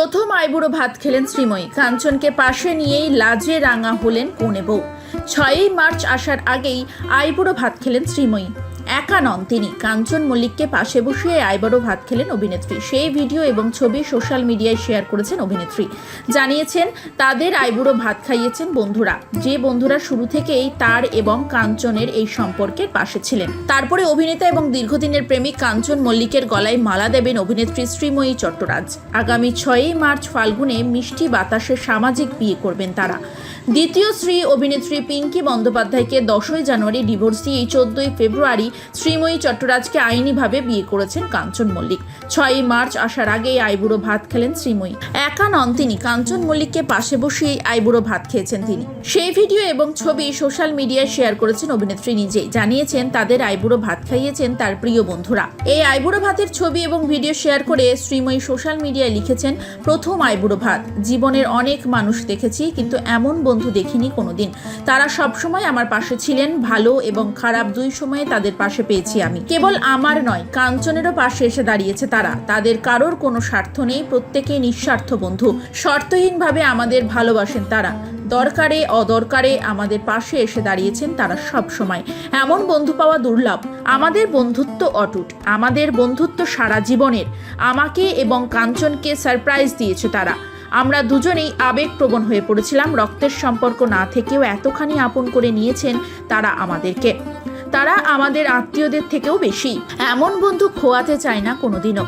প্রথম আইবুড়ো ভাত খেলেন শ্রীময়ী। কাঞ্চনকে পাশে নিয়েই লাজে রাঙা হলেন কনে বউ। ছয়ই মার্চ আসার আগেই আইবুড়ো ভাত খেলেন শ্রীময়ী। একা নন তিনি। কাঞ্চন মল্লিককে পাশে বসিয়ে আইবুড়ো ভাত খেলেন অভিনেত্রী। সেই ভিডিও এবং ছবি সোশ্যাল মিডিয়ায় শেয়ার করেছেন অভিনেত্রী। জানিয়েছেন, তাদের আইবুড়ো ভাত খাইয়েছেন বন্ধুরা। যে বন্ধুরা শুরু থেকেই তার এবং কাঞ্চনের এই সম্পর্কের পাশে ছিলেন। তারপরে অভিনেতা এবং দীর্ঘদিনের প্রেমিক কাঞ্চন মল্লিকের গলায় মালা দেবেন অভিনেত্রী শ্রীময়ী চট্টরাজ। আগামী ছয়ই মার্চ ফাল্গুনে মিষ্টি বাতাসে সামাজিক বিয়ে করবেন তারা। দ্বিতীয় শ্রী অভিনেত্রী পিঙ্কি বন্দ্যোপাধ্যায়কে দশই জানুয়ারি ডিভোর্স দিয়ে চোদ্দই ফেব্রুয়ারি শ্রীময়ী চট্টরাজকে আইনিভাবে বিয়ে করেছেন কাঞ্চন মল্লিক। ছয়ই মার্চ আসার আগেই আইবুড়ো ভাত খেলেন শ্রীময়ী। একা নন তিনি কাঞ্চন মল্লিককে পাশে বসিয়ে আইবুড়ো ভাত খেয়েছেন তিনি। সেই ভিডিও এবং ছবি সোশ্যাল মিডিয়ায় শেয়ার করেছেন অভিনেত্রী নিজেই। জানিয়েছেন, তাদের আইবুড়ো ভাত খাইয়েছেন তার প্রিয় বন্ধুরা। এই আইবুড়ো ভাতের ছবি এবং ভিডিও শেয়ার করে শ্রীময়ী সোশ্যাল মিডিয়ায় লিখেছেন, প্রথম আইবুড়ো ভাত। জীবনের অনেক মানুষ দেখেছি, কিন্তু এমন বন্ধু দেখিনি কোনোদিন। তারা সবসময় আমার পাশে ছিলেন, ভালো এবং খারাপ দুই সময়ে তাদের পাশে পেয়েছি আমি। কেবল আমার নয়, কাঞ্চনেরও পাশে এসে দাঁড়িয়েছে তারা। তাদের কারোর কোনো স্বার্থ নেই প্রত্যেকেই নিঃস্বার্থ বন্ধু। শর্তহীনভাবে আমাদের ভালোবাসেন তারা। দরকারে, অদরকারে আমাদের পাশে এসে দাঁড়িয়েছেন তারা সব সময় এমন বন্ধু পাওয়া দুর্লভ। আমাদের বন্ধুত্ব অটুট। আমাদের বন্ধুত্ব সারা জীবনের। আমাকে এবং কাঞ্চনকে সারপ্রাইজ দিয়েছে তারা। আমরা দুজনেই আবেগপ্রবণ হয়ে পড়েছিলাম। রক্তের সম্পর্ক না থেকেও এতখানি আপন করে নিয়েছেন তারা আমাদেরকে। তারা আমাদের আত্মীয়দের থেকেও বেশি। এমন বন্ধু খোয়াতে চায় না কোনোদিনও।